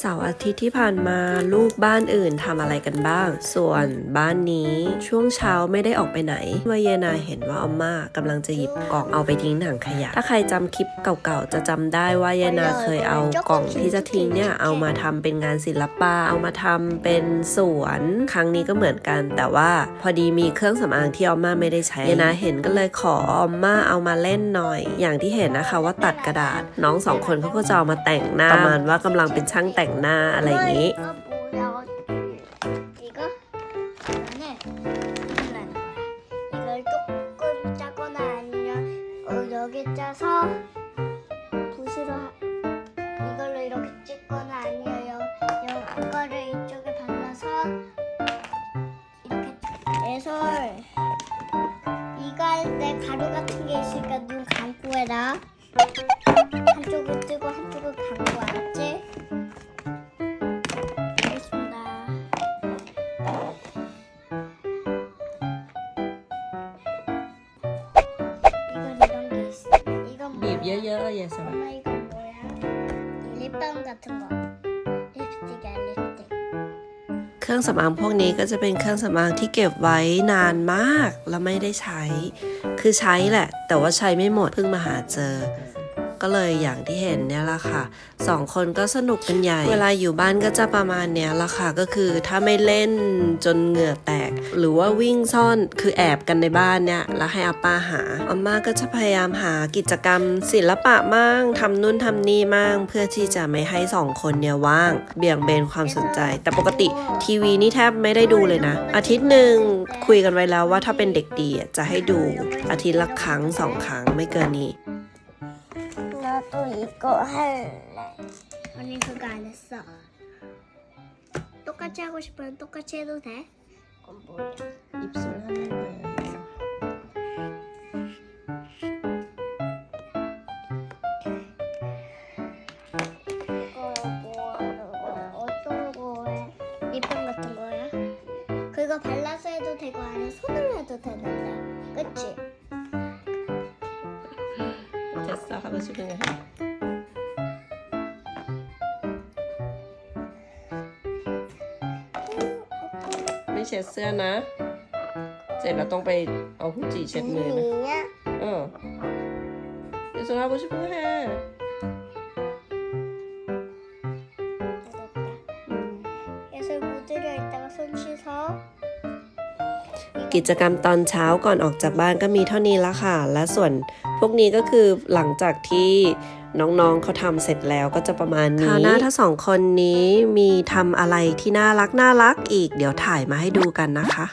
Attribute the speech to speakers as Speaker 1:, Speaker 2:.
Speaker 1: เสาร์อาทิตย์ที่ผ่านมาลูกบ้านอื่นทำอะไรกันบ้าง ส่วนบ้านนี้ช่วงเช้าไม่ได้ออกไปไหนวาเยนาเห็นว่าออมมากำลังจะหยิบกล่องเอาไปทิ้งถังขยะ ถ้าใครจำคลิปเก่าๆ จะจำได้ว่าเยนาเคยเอากล่องที่จะทิ้งเนี่ยเอามาทำเป็นงานศิลปะเอามาทำเป็นสวน ครั้งนี้ก็เหมือนกัน แต่ว่าพอดีมีเครื่องสำอางที่ออมมาไม่ได้ใช้เยนาเห็นก็เลยขอออมมาเอามาเล่นหน่อย อย่างที่เห็นนะคะว่าตัดกระดาษ น้องสองคนเขาก็จะเอามาแต่งหน้าประมาณว่ากำลังเป็นช่างแตหน้าอะไรอย่างนี้
Speaker 2: 이거 뭐야? 이거 이거는 하는 거야. 이걸 조금 짜거나 아니면 어, 여기 짜서 붓으로 하- 이걸로 이렇게 찍거나 아니면 여, 여 이거를 이쪽에 발라서 이렇게 애설 이거 할 때 가루 같은 게 있으니까 눈 감고 해라. 한쪽을 뜨고 한쪽을 감고 알았 이건
Speaker 1: บีบ
Speaker 2: 뭐야?
Speaker 1: เยอะๆอย่าสบาย
Speaker 2: 엄마 이건 뭐야? 이 립밤 같은 거. 립스틱이야 립스틱.
Speaker 1: เครื่องสำอางพวกนี้ก็จะเป็นเครื่องสำอางที่เก็บไว้นานมากแล้วไม่ได้ใช้ คือใช้แหละ แต่ว่าใช้ไม่หมดเพิ่งมาหาเจอ ก็เลยอย่างที่เห็นเนี่ยละค่ะสองคนก็สนุกกันใหญ่ เวลาอยู่บ้านก็จะประมาณเนี้ยละค่ะก็คือถ้าไม่เล่นจนเหงื่อแตก หรือว่าวิ่งซ่อนคือแอบกันในบ้านเนี่ยแล้วให้อาป้าหาอาม่าก็จะพยายามหากิจกรรม ศิลปะมั่งทำนู่นทำนี่มั่งเพื่อที่จะไม่ให้สองคนเนี่ยว่าง เบี่ยงเบนความสนใจ แต่ปกติทีวีนี่แทบไม่ได้ดูเลยนะ อาทิตย์หนึ่งคุยกันไว้แล้วว่าถ้าเป็นเด็กดีจะให้ดูอาทิตย์ละครั้งสองครั้งไม่เกินนี้
Speaker 2: 나도 이거 할래. 아니 그거 안 했어. 똑같이 하고 싶으면 똑같이 해도 돼? 그건 뭐야?
Speaker 1: 입술 하나만
Speaker 2: 이거 뭐 하는 거야? 어떤 거에 립밤 같은 거야? 그거 발라서 해도 되고 아니면 손으로 해도 되는데, 그치?
Speaker 1: 나가다 지금 해. 왜 쟤쓰야 나? 쟤
Speaker 2: 나 똥배
Speaker 1: 어 후지 쟤 는. 어. 그래서 하고 싶은 해.
Speaker 2: 그래서 무드려 있다가 손 씻 어.
Speaker 1: กิจกรรมตอนเช้าก่อนออกจากบ้านก็มีเท่านี้ละค่ะ และส่วนพวกนี้ก็คือหลังจากที่น้องๆเขาทำเสร็จแล้วก็จะประมาณนี้คราวหน้าถ้าสองคนนี้มีทำอะไรที่น่ารักน่ารักอีก เดี๋ยวถ่ายมาให้ดูกันนะคะ